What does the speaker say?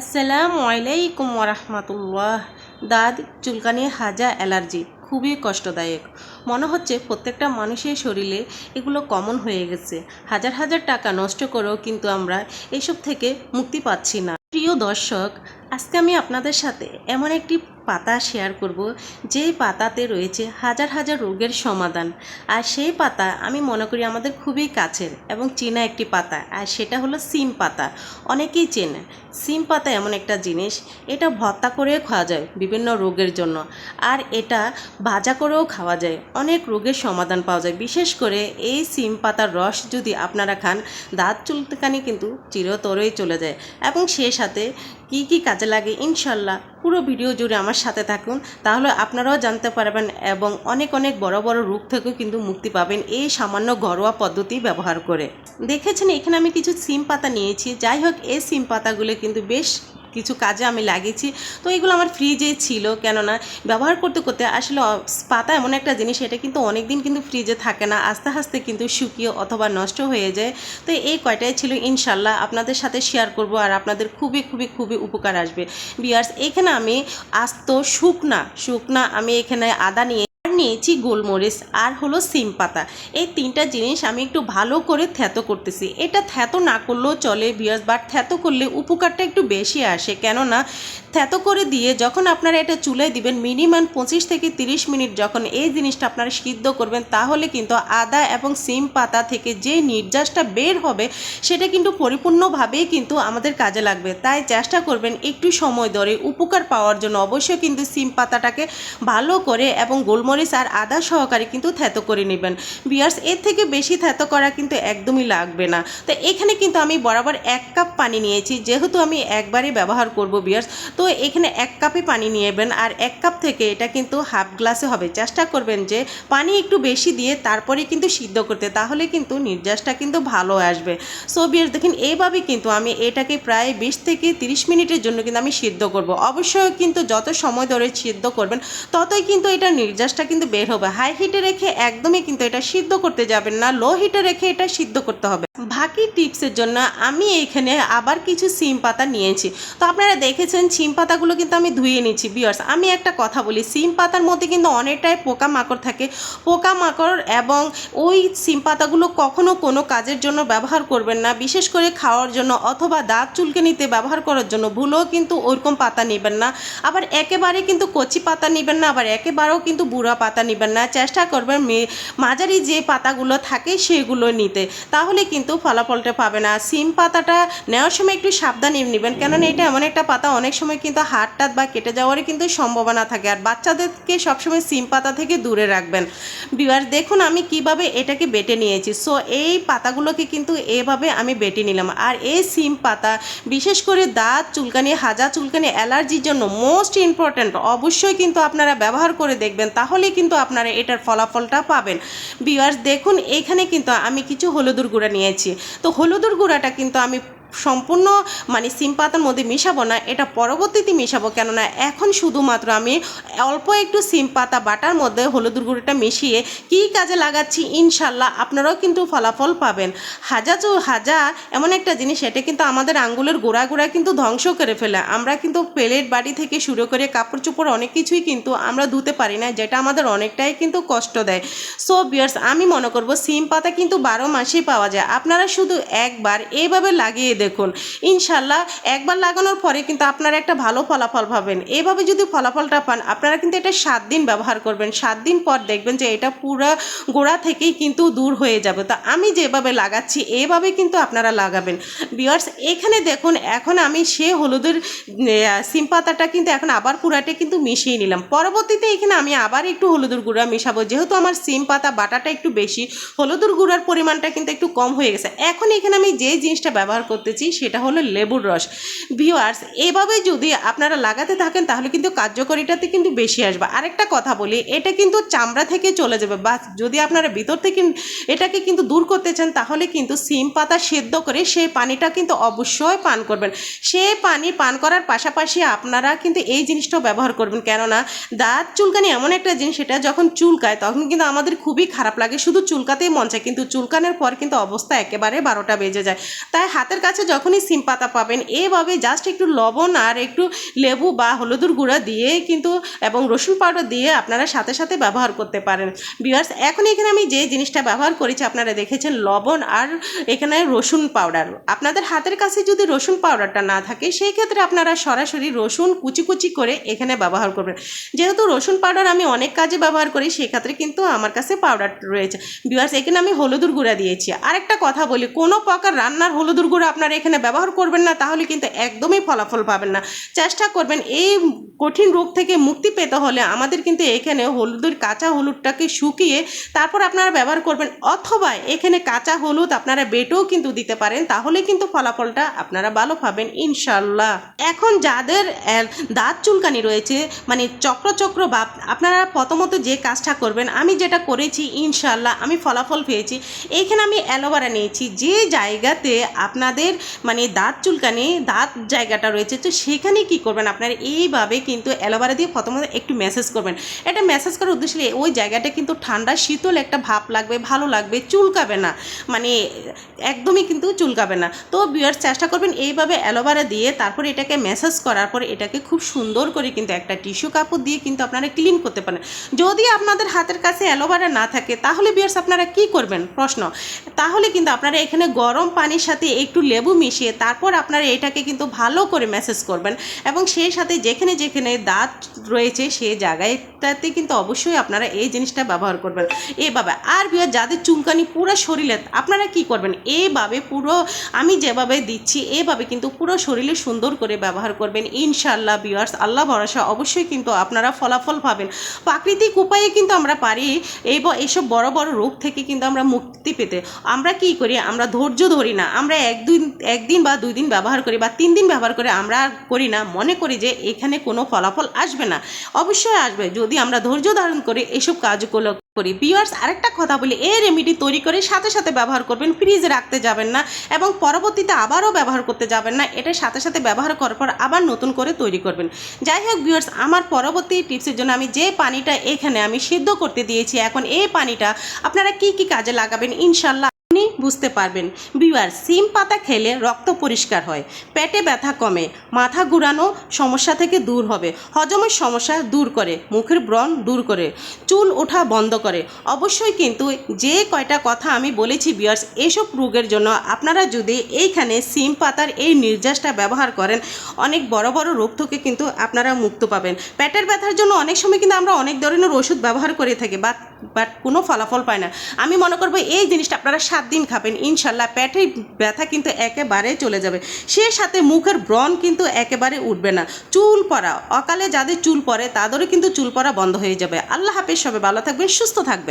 আসসালামু আলাইকুম ওরহমতুল্লাহ দাঁত, চুলকানি, হাজা, অ্যালার্জি খুবই কষ্টদায়ক। মনে হচ্ছে প্রত্যেকটা মানুষের শরীরে এগুলো কমন হয়ে গেছে। হাজার হাজার টাকা নষ্ট করেও কিন্তু আমরা এসব থেকে মুক্তি পাচ্ছি না। প্রিয় দর্শক আজকে আমি আপনাদের সাথে এমন একটি পাতা শেয়ার করব, যেই পাতাতে রয়েছে হাজার হাজার রোগের সমাধান। আর সেই পাতা আমি মনে করি আমাদের খুবই কাছের এবং চেনা একটি পাতা, আর সেটা হলো সিম পাতা। অনেকেই চেনে। সিম পাতা এমন একটা জিনিস, এটা ভর্তা করেও খাওয়া যায় বিভিন্ন রোগের জন্য, আর এটা ভাজা করেও খাওয়া যায়। অনেক রোগের সমাধান পাওয়া যায়। বিশেষ করে এই সিম পাতার রস যদি আপনারা খান, দাঁত চুলকানি কিন্তু চিরতরেই চলে যায়। এবং সে সাথে কি কি কাজে লাগে, ইনশাল্লাহ পুরো ভিডিও জুড়ে আমার সাথে থাকুন। তাহলে আপনারাও জানতে পারবেন এবং অনেক অনেক বড় বড় রোগ থেকেও কিন্তু মুক্তি পাবেন এই সামান্য ঘরোয়া পদ্ধতি ব্যবহার করে। দেখেছেন, এখানে আমি কিছু সিম পাতা নিয়েছি। যাই হোক, এই সিম পাতাগুলো কিন্তু বেশ কিছু কাজে আমি লাগিয়েছি। তো এগুলো আমার ফ্রিজে ছিল, কেননা ব্যবহার করতে করতে আসলে পাতা এমন একটা জিনিস, এটা কিন্তু অনেক দিন কিন্তু ফ্রিজে থাকে না, আস্তে আস্তে কিন্তু শুকিয়ে অথবা নষ্ট হয়ে যায়। তো এই কয়টাই ছিল ইনশাল্লাহ আপনাদের সাথে শেয়ার করব আর আপনাদের খুবই খুবই খুবই উপকার আসবে। বিয়ার্স এখানে আমি আস্ত শুকনা শুকনা আমি এখানে আদা নিয়ে আর নিয়েছি গোলমরিচ আর হলো সিম পাতা। এই তিনটা জিনিস আমি একটু ভালো করে থ্যাতো করতেছি। এটা থ্যাতো না করলেও চলে বিয়ার্স বাট থ্যাতো করলে উপকারটা একটু বেশি আসে। কেননা থ্যাতো করে দিয়ে যখন আপনারা এটা চুলায় দিবেন মিনিমাম পঁচিশ থেকে তিরিশ মিনিট যখন এই জিনিসটা আপনারা সিদ্ধ করবেন, তাহলে কিন্তু আদা এবং সিম পাতা থেকে যে নির্যাসটা বের হবে, সেটা কিন্তু পরিপূর্ণভাবেই কিন্তু আমাদের কাজে লাগবে। তাই চেষ্টা করবেন একটু সময় ধরে উপকার পাওয়ার জন্য অবশ্যই কিন্তু সিম পাতাটাকে ভালো করে এবং গোলমরিচ আর আদা সহকারে কিন্তু থ্যাতো করে নেবেন। বিয়ার্স, এর থেকে বেশি থ্যাতো করা কিন্তু একদমই লাগবে না। তো এখানে কিন্তু আমি বরাবর এক কাপ পানি নিয়েছি, যেহেতু আমি একবারই ব্যবহার করব বিয়ার্স, তো এখানে এক কাপে পানি নিয়েবেন আর এক কাপ থেকে এটা কিন্তু হাফ গ্লাসে হবে। চেষ্টা করবেন যে পানি একটু বেশি দিয়ে তারপরে কিন্তু সিদ্ধ করতে, তাহলে কিন্তু নির্যাসটা কিন্তু ভালো আসবে। সো বিয়ার্স, দেখেন এইভাবে কিন্তু আমি এটাকে প্রায় বিশ থেকে তিরিশ মিনিটের জন্য কিন্তু আমি সিদ্ধ করব। অবশ্যই কিন্তু যত সময় ধরে সিদ্ধ করবেন, ততই কিন্তু এটা নির্যাসটা কিন্তু বের হবে। হাই হিটে রেখে একদমই কিন্তু এটা সিদ্ধ করতে যাবেন না। লো হিটে রেখে এটা সিদ্ধ করতে হবে। বাকি টিপসের জন্য আমি এখানে আবার কিছু সিম পাতা নিয়েছি। তো আপনারা দেখেছেন, সিম পাতাগুলো কিন্তু আমি ধুয়ে নিচ্ছি বিয়ার্স আমি একটা কথা বলি, সিম পাতার মধ্যে কিন্তু অনেকটাই পোকা মাকড় থাকে। পোকা মাকড় এবং ওই সিম পাতাগুলো কখনও কোনো কাজের জন্য ব্যবহার করবেন না। বিশেষ করে খাওয়ার জন্য অথবা দাঁত চুলকে নিতে ব্যবহার করার জন্য ভুলেও কিন্তু ওইরকম পাতা নেবেন না। আবার একেবারে কিন্তু কচি পাতা নেবেন না, আবার একেবারেও কিন্তু বুড়া পাতা নেবেন না। চেষ্টা করবেন মাঝারি যে পাতাগুলো থাকে সেগুলো নিতে। তাহলে কিন্তু ফলাফলটা পাবে না। সিম পাতাটা নেওয়ার সময় একটু সাবধানে নেবেন। কেননা এটা এমন একটা পাতা, অনেক সময় কিন্তু হাত টাত বা কেটে যাওয়ারই কিন্তু সম্ভাবনা থাকে। আর বাচ্চাদেরকে সবসময় সিম পাতা থেকে দূরে রাখবেন। বিবার দেখুন আমি কীভাবে এটাকে বেটে নিয়েছি। সো, এই পাতাগুলোকে কিন্তু এভাবে আমি বেটে নিলাম। আর এই সিম পাতা, বিশেষ করে দাঁত চুলকানি হাজা চুলকানি, অ্যালার্জির জন্য মোস্ট ইম্পর্ট্যান্ট, অবশ্যই কিন্তু আপনারা ব্যবহার করে দেখবেন। তাহলে কিন্তু আপনারা এটার ফলাফলটা পাবেন। বিয়ার্স দেখুন এইখানে কিন্তু আমি কিছু হলুদুর গুঁড়া নিয়েছি। তো হলুদের গুঁড়াটা কিন্তু আমি সম্পূর্ণ মানে সিম পাতার মধ্যে মিশাবো না, এটা পরবর্তীতে মিশাবো। কেননা এখন শুধুমাত্র আমি অল্প একটু সিম পাতা বাটার মধ্যে হলুদের গুঁড়োটা মিশিয়ে কী কাজে লাগাচ্ছি, ইনশাল্লাহ আপনারাও কিন্তু ফলাফল পাবেন। হাজা চু হাজা এমন একটা জিনিস, এটা কিন্তু আমাদের আঙ্গুলের গোড়া গোড়া কিন্তু ধ্বংস করে ফেলে। আমরা কিন্তু প্লেট বাড়ি থেকে শুরু করে কাপড় চোপড় অনেক কিছুই কিন্তু আমরা ধুতে পারি না, যেটা আমাদের অনেকটাই কিন্তু কষ্ট দেয়। সো বিয়ার্স আমি মনে করব, সিম পাতা কিন্তু বারো মাসেই পাওয়া যায়। আপনারা শুধু একবার এইভাবে লাগিয়ে দেখুন। ইনশাল্লাহ একবার লাগানোর পরে কিন্তু আপনারা একটা ভালো ফলাফল পাবেন। এভাবে যদি ফলাফলটা পান, আপনারা কিন্তু এটা সাত দিন ব্যবহার করবেন। সাত দিন পর দেখবেন যে এটা পুরো গোড়া থেকেই কিন্তু দূর হয়ে যাবে। তো আমি যেভাবে লাগাচ্ছি, এভাবে কিন্তু আপনারা লাগাবেন। বিয়ার্স এখানে দেখুন, এখন আমি সে হলুদের সিম পাতাটা কিন্তু এখন আবার পুরাটে কিন্তু মিশিয়ে নিলাম। পরবর্তীতে এখানে আমি আবার একটু হলুদের গুঁড়া মেশাবো। যেহেতু আমার সিম পাতা বাটাটা একটু বেশি, হলুদের গুঁড়ার পরিমাণটা কিন্তু একটু কম হয়ে গেছে। এখন এখানে আমি যে জিনিসটা ব্যবহার করতেছি সেটা হলো লেবুর রস। ভিওয়ার্স এভাবে যদি আপনারা লাগাতে থাকেন তাহলে কিন্তু কার্যকরীটাতে কিন্তু বেশি আসবে। আরেকটা কথা বলি, এটা কিন্তু চামড়া থেকে চলে যাবে। বা যদি আপনারা ভিতর থেকে এটাকে কিন্তু দূর করতে চান তাহলে কিন্তু সিম পাতা সেদ্ধ করে সেই পানিটা কিন্তু অবশ্যই পান করবেন। সেই পানি পান করার পাশাপাশি আপনারা কিন্তু এই জিনিসটাও ব্যবহার করবেন। কেননা, দাঁত চুলকানি এমন একটা জিনিস, সেটা যখন চুলকায় তখন কিন্তু আমাদের খুবই খারাপ লাগে। শুধু চুলকাতেই মন চায়, কিন্তু চুলকানোর পর কিন্তু অবস্থা একেবারে বারোটা বেজে যায়। তাই হাতের কাছে কাছে যখনই সিম পাতা পাবেন, এভাবে জাস্ট একটু লবণ আর একটু লেবু বা হলুদের গুঁড়া দিয়ে কিন্তু, এবং রসুন পাউডার দিয়ে আপনারা সাথে সাথে ব্যবহার করতে পারেন। বিয়ার্স এখন এখানে আমি যে জিনিসটা ব্যবহার করেছি, আপনারা দেখেছেন লবণ আর এখানে রসুন পাউডার। আপনাদের হাতের কাছে যদি রসুন পাউডারটা না থাকে, সেই ক্ষেত্রে আপনারা সরাসরি রসুন কুচি কুচি করে এখানে ব্যবহার করবেন। যেহেতু রসুন পাউডার আমি অনেক কাজে ব্যবহার করি সেক্ষেত্রে কিন্তু আমার কাছে পাউডার রয়েছে। বিয়ার্স এখানে আমি হলুদুর গুঁড়া দিয়েছি। আরেকটা কথা বলি, কোনো প্রকার রান্নার হলুদের গুঁড়া আপনারা এখানে ব্যবহার করবেন না, তাহলে কিন্তু একদমই ফলাফল পাবেন না। চেষ্টা করবেন এই কঠিন রোগ থেকে মুক্তি পেতে হলে আমাদের কিন্তু এখানে হলুদের কাঁচা হলুদটাকে শুকিয়ে তারপর আপনারা ব্যবহার করবেন। অথবা এখানে কাঁচা হলুদ আপনারা বেটেও কিন্তু দিতে পারেন, তাহলে কিন্তু ফলাফলটা আপনারা ভালো পাবেন ইনশাল্লাহ এখন যাদের দাঁত চুলকানি রয়েছে মানে চক্র চক্র বা আপনারা প্রথমত যে কাজটা করবেন, আমি যেটা করেছি ইনশাল্লাহ আমি ফলাফল পেয়েছি। এইখানে আমি অ্যালোভেরা নিয়েছি, যে জায়গাতে আপনাদের মানে দাঁত চুলকানি, দাঁত জায়গাটা রয়েছে, তো সেখানে কি করবেন? আপনারা এইভাবে কিন্তু অ্যালোভেরা দিয়ে প্রথমত একটু ম্যাসেজ করবেন। এটা ম্যাসেজ করার উদ্দেশ্য ওই জায়গাটা কিন্তু ঠান্ডা, শীতল একটা ভাব লাগবে, ভালো লাগবে, চুলকাবে না। মানে একদমই কিন্তু চুলকাবে না। তো বিয়ার্স চেষ্টা করবেন এইভাবে অ্যালোভেরা দিয়ে তারপরে এটাকে ম্যাসাজ করার পরে এটাকে খুব সুন্দর করে কিন্তু একটা টিস্যু কাপড় দিয়ে কিন্তু আপনারা ক্লিন করতে পারেন। যদি আপনাদের হাতের কাছে অ্যালোভেরা না থাকে, তাহলে বিয়ার্স আপনারা কি করবেন? প্রশ্ন। তাহলে কিন্তু আপনারা এখানে গরম পানির সাথে একটু লেবু মিশিয়ে তারপর আপনারা এটাকে কিন্তু ভালো করে ম্যাসেজ করবেন এবং সেই সাথে যেখানে যেখানে দাঁত রয়েছে সেই জায়গাটাতে কিন্তু অবশ্যই আপনারা এই জিনিসটা ব্যবহার করবেন। এভাবে। আর বিয়ার যাদের চুলকানি পুরো শরীরে, আপনারা কি করবেন? এইভাবে পুরো আমি যেভাবে দিচ্ছি, এভাবে কিন্তু পুরো শরীরে সুন্দর করে ব্যবহার করবেন। ইনশাল্লাহ বিয়ার্স আল্লাহ ভরসা, অবশ্যই কিন্তু আপনারা ফলাফল পাবেন। প্রাকৃতিক উপায়ে কিন্তু আমরা পারি এই ব- এইসব বড় বড় রোগ থেকে কিন্তু আমরা মুক্তি পেতে। আমরা কি করি? আমরা ধৈর্য ধরি না। আমরা এক দুই একদিন বা দুই দিন ব্যবহার করি বা তিন দিন ব্যবহার করে আমরা করি না, মনে করি যে এখানে কোনো ফলাফল আসবে না। অবশ্যই আসবে, যদি আমরা ধৈর্য ধারণ করে এসব কাজগুলো করি। বিয়ার্স আরেকটা কথা বলি এই রেমেডি তৈরি করে সাথে সাথে ব্যবহার করবেন ফ্রিজে রাখতে যাবেন না এবং পরবর্তীতে আবারও ব্যবহার করতে যাবেন না, এটা সাথে সাথে ব্যবহার করার পর আবার নতুন করে তৈরি করবেন। যাই হোক বিয়ার্স আমার পরবর্তী টিপসের জন্য আমি যে পানিটা এখানে আমি সিদ্ধ করতে দিয়েছি, এখন এই পানিটা আপনারা কি কি কাজে লাগাবেন? ইনশাল্লাহ আপনি বুঝতে পারবেন। বিওয়ার সিম পাতা খেলে রক্ত পরিষ্কার হয়, পেটে ব্যথা কমে, মাথা ঘুরানো সমস্যা থেকে দূর হবে, হজমের সমস্যা দূর করে, মুখের ব্রণ দূর করে, চুল ওঠা বন্ধ করে। অবশ্যই কিন্তু যে কয়টা কথা আমি বলেছি বিয়ার্স এসব রোগের জন্য আপনারা যদি এইখানে সিম পাতার এই নির্যাসটা ব্যবহার করেন, অনেক বড় বড় রোগ থেকে কিন্তু আপনারা মুক্ত পাবেন। পেটের ব্যথার জন্য অনেক সময় কিন্তু আমরা অনেক ধরনের ওষুধ ব্যবহার করে থাকি বাট বাট কোনো ফলাফল পায় না। আমি মনে করব এই জিনিসটা আপনারা সাত দিন খাবেন, ইনশাল্লাহ। প্যাটের ব্যথা কিন্তু একেবারে চলে যাবে। সে সাথে মুখের ব্রণ কিন্তু একেবারে উঠবে না। চুল পড়া, অকালে যাদের চুল পড়ে, তাদেরও কিন্তু চুল পড়া বন্ধ হয়ে যাবে। আল্লাহ হাফেজ সবে ভালো থাকবেন, সুস্থ থাকবেন।